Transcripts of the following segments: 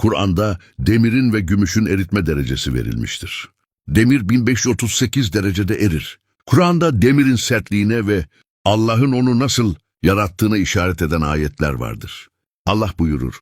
Kur'an'da demirin ve gümüşün eritme derecesi verilmiştir. Demir 1538 derecede erir. Kur'an'da demirin sertliğine ve Allah'ın onu nasıl yarattığına işaret eden ayetler vardır. Allah buyurur.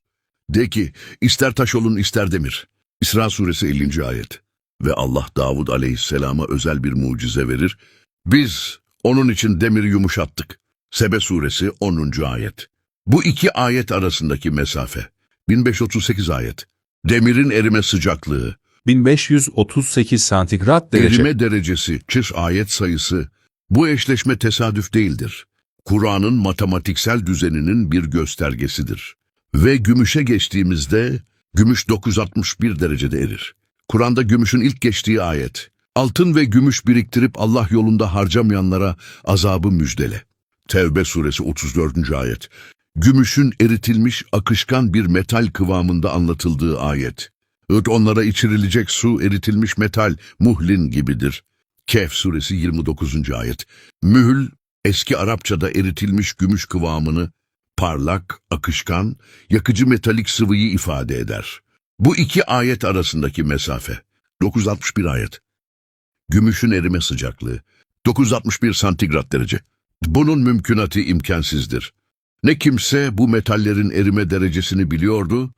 De ki, ister taş olun ister demir. İsra suresi 50. ayet. Ve Allah Davud aleyhisselama özel bir mucize verir. Biz onun için demiri yumuşattık. Sebe suresi 10. ayet. Bu iki ayet arasındaki mesafe. 1538 ayet. Demirin erime sıcaklığı, 1538 santigrat derece. erime derecesi, çiş ayet sayısı. Bu eşleşme tesadüf değildir. Kur'an'ın matematiksel düzeninin bir göstergesidir. Ve gümüşe geçtiğimizde gümüş 961 derecede erir. Kur'an'da gümüşün ilk geçtiği ayet. Altın ve gümüş biriktirip Allah yolunda harcamayanlara azabı müjdele. Tevbe suresi 34. ayet. Gümüşün eritilmiş akışkan bir metal kıvamında anlatıldığı ayet. Öt onlara içirilecek su eritilmiş metal, muhlin gibidir. Kehf suresi 29. ayet. Mühül, eski Arapçada eritilmiş gümüş kıvamını, parlak, akışkan, yakıcı metalik sıvıyı ifade eder. Bu iki ayet arasındaki mesafe, 961 ayet. Gümüşün erime sıcaklığı, 961 santigrat derece. Bunun mümkünatı imkansızdır. Ne kimse bu metallerin erime derecesini biliyordu,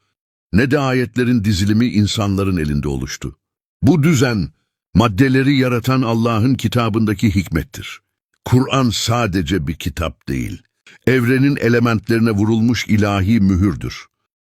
ne de ayetlerin dizilimi insanların elinde oluştu. Bu düzen, maddeleri yaratan Allah'ın kitabındaki hikmettir. Kur'an sadece bir kitap değil, evrenin elementlerine vurulmuş ilahi mühürdür.